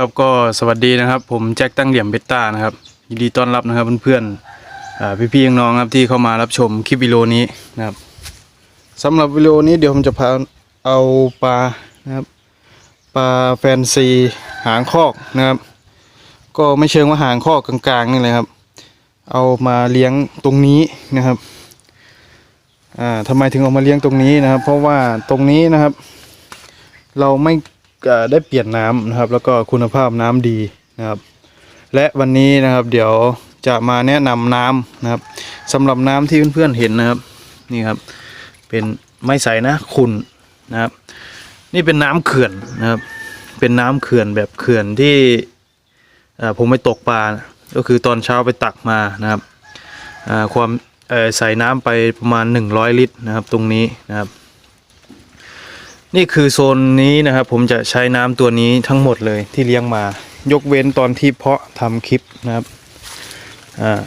ครับก็สวัสดีนะครับ ผมแจ็คตั้งเหลี่ยมเบต้านะครับยินดีต้อนรับนะครับเพื่อนๆอ่พี่ๆน้องๆครับที่เข้ามารับชมคลิปวิดีโอนี้นะครับสำหรับวิดีโอนี้เดี๋ยวผมจะพาเอาปลานะครับปลาแฟนซีหางคอกนะครับ ก็ไม่เชิงว่าหางคอกกลางๆนี่เลยครับ เอามาเลี้ยงตรงนี้นะครับอ่าทำไมถึงเอามาเลี้ยงตรงนี้นะครับ เพราะว่าตรงนี้นะครับ เราไม่ ได้เปลี่ยนน้ำนะครับ แล้วก็คุณภาพน้ำดีนะครับ และวันนี้นะครับเดี๋ยวจะมาแนะนำน้ำนะครับสำหรับน้ำที่เพื่อนๆเห็นนะครับนี่ครับ เป็นไม่ใสนะขุ่นนะครับ นี่เป็นน้ำเขื่อนนะครับ เป็นน้ำเขื่อนแบบเขื่อนที่ผมไปตกปลาก็คือตอนเช้าไปตักมานะครับความใส่น้ำไปประมาณ 100 ลิตรนะครับ ตรงนี้นะครับ นี่คือโซนนี้นะครับ ผมจะใช้น้ำตัวนี้ทั้งหมดเลยที่เลี้ยงมา ยกเว้นตอนที่เพาะทำคลิปนะครับอ่า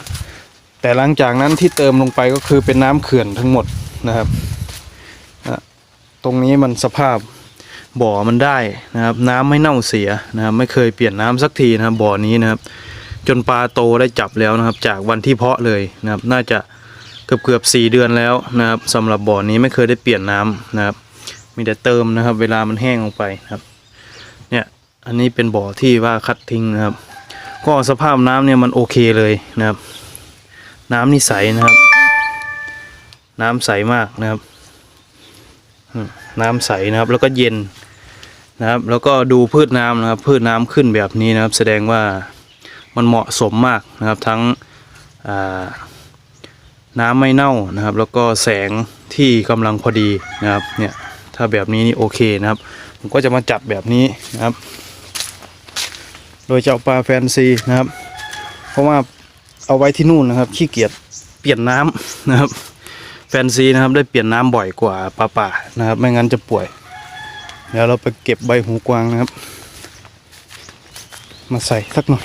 แต่หลังจากนั้นที่เติมลงไปก็คือเป็นน้ำเขื่อนทั้งหมดนะครับตรงนี้มันสภาพบ่อมันได้นะครับ น้ำไม่เน่าเสียนะครับ ไม่เคยเปลี่ยนน้ำสักทีนะครับบ่อนี้นะครับ จนปลาโตได้จับแล้วนะครับ จากวันที่เพาะเลยนะครับ น่าจะเกือบเกือบสี่เดือนแล้วนะครับสำหรับบ่อนี้ไม่เคยได้เปลี่ยนน้ำนะครับ มีแต่เติมนะครับ เวลามันแห้งลงไปครับ เนี่ยอันนี้เป็นบ่อที่ว่าคัดทิ้งนะครับ ก็สภาพน้ำเนี่ยมันโอเคเลยนะครับ น้ำนี่ใสนะครับ น้ำใสมากนะครับน้ำใสนะครับ แล้วก็เย็นนะครับ แล้วก็ดูพืชน้ำนะครับ พืชน้ำขึ้นแบบนี้นะครับ แสดงว่ามันเหมาะสมมากนะครับ ทั้งน้ำไม่เน่านะครับ แล้วก็แสงที่กำลังพอดีนะครับเนี่ย ถ้าแบบนี้นี่โอเคนะครับ ผมก็จะมาจับแบบนี้นะครับ โดยจะเอาปลาแฟนซีนะครับ เพราะว่าเอาไว้ที่นู่นนะครับขี้เกียจเปลี่ยนน้ำนะครับ แฟนซีนะครับได้เปลี่ยนน้ำบ่อยกว่าปลาป่านะครับ ไม่งั้นจะป่วย เดี๋ยวเราไปเก็บใบหูกวางนะครับ มาใส่สักหน่อย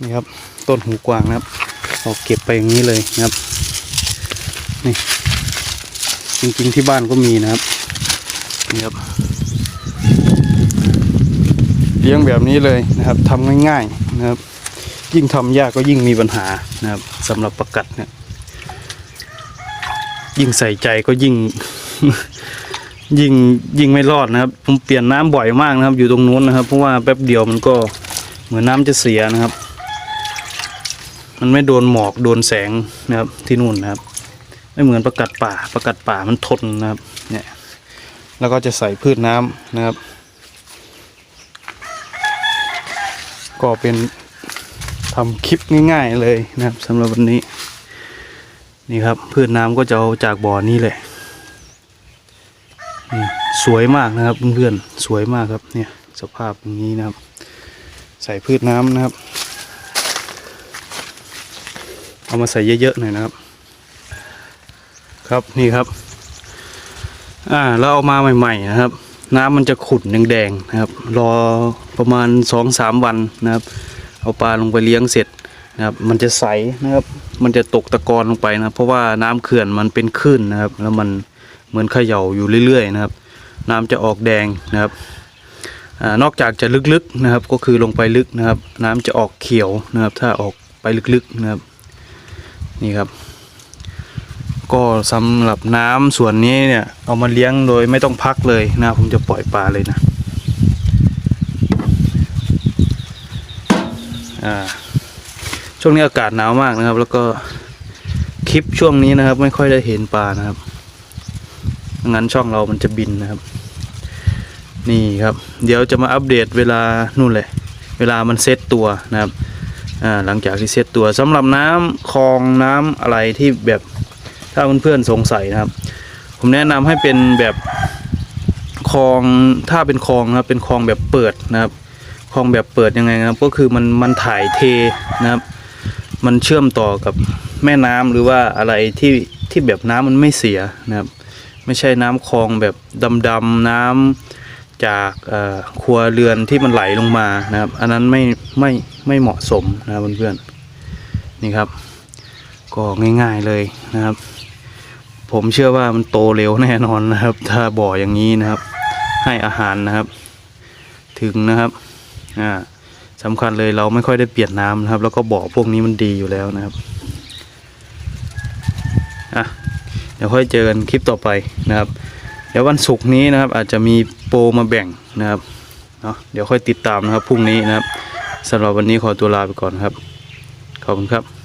นี่ครับต้นหูกวางนะครับเอาเก็บไปอย่างนี้เลยนะครับนี่จริงๆที่บ้านก็มีนะครับ นี่ครับเลี้ยงแบบนี้เลยนะครับทำง่ายๆนะครับ ยิ่งทำยากก็ยิ่งมีปัญหานะครับสำหรับประกัดเนี่ยยิ่งใส่ใจก็ยิ่งยิ่งยิ่งไม่รอดนะครับผมเปลี่ยนน้ำบ่อยมากนะครับ อยู่ตรงนู้นนะครับ เพราะว่าแป๊บเดียวมันก็เหมือนน้ำจะเสียนะครับ มันไม่โดนหมอกโดนแสงนะครับที่นู่นนะครับ ไม่เหมือนประกัดป่าประกัดป่ามันทนนะครับ เนี่ย แล้วก็จะใส่พืชน้ำนะครับ ก็เป็นทำคลิปง่าย ๆเลยนะครับสำหรับวันนี้ นี่ครับพืชน้ำก็จะเอาจากบ่อนี้เลยนี่สวยมากนะครับเพื่อนๆสวยมากครับเนี่ยสภาพอย่างนี้นะครับ ใส่พืชน้ำนะครับ เอามาใส่เยอะๆหน่อยนะครับ ครับนี่ครับ อ่าแล้วเอามาใหม่ๆนะครับ น้ำมันจะขุ่นแดงๆนะครับ รอประมาณสองสามวันนะครับ เอาปลาลงไปเลี้ยงเสร็จนะครับ มันจะใสนะครับ มันจะตกตะกอนลงไปนะเพราะว่าน้ำเขื่อนมันเป็นคลื่นนะครับ แล้วมันเหมือนเขย่าอยู่เรื่อยๆนะครับ น้ำจะออกแดงนะครับอานอกจากจะลึกๆนะครับ ก็คือลงไปลึกนะครับ น้ำจะออกเขียวนะครับ ถ้าออกไปลึกๆนะครับ นี่ครับ ก็สำหรับน้ำส่วนนี้เนี่ย เอามาเลี้ยงโดยไม่ต้องพักเลยนะ ผมจะปล่อยปลาเลยนะอ่าช่วงนี้อากาศหนาวมากนะครับ แล้วก็คลิปช่วงนี้นะครับ ไม่ค่อยได้เห็นปลานะครับงั้นช่องเรามันจะบินนะครับ นี่ครับ เดี๋ยวจะมาอัปเดตเวลานู่นเลยเวลามันเซตตัวนะครับอ่าหลังจากที่เซตตัวสำหรับน้ำคลองน้ำอะไรที่แบบ ถ้าเพื่อนๆสงสัยนะครับ ผมแนะนำให้เป็นแบบคลองถ้าเป็นคลองนะครับเป็นคลองแบบเปิดนะครับคลองแบบเปิดยังไงนะครับ ก็คือมันมันถ่ายเทนะครับ มันเชื่อมต่อกับแม่น้ำหรือว่าอะไรที่ที่แบบน้ำมันไม่เสียนะครับ ไม่ใช่น้ำคลองแบบดำๆน้ำจากอ่อครัวเรือนที่มันไหลลงมานะครับ อันนั้นไม่ไม่ไม่เหมาะสมนะครับเพื่อนๆนี่ครับ ก็ง่าย ๆเลยนะครับ ผมเชื่อว่ามันโตเร็วแน่นอนนะครับ ถ้าบ่ออย่างนี้นะครับ ให้อาหารนะครับ ถึงนะครับอ่าสำคัญเลยเราไม่ค่อยได้เปลี่ยนน้ำนะครับ แล้วก็บ่อพวกนี้มันดีอยู่แล้วนะครับอะเดี๋ยวค่อยเจอกันคลิปต่อไปนะครับ เดี๋ยววันศุกร์นี้นะครับ อาจจะมีโปรมาแบ่งนะครับเนาะเดี๋ยวค่อยติดตามนะครับพรุ่งนี้นะครับสำหรับวันนี้ขอตัวลาไปก่อนครับขอบคุณครับ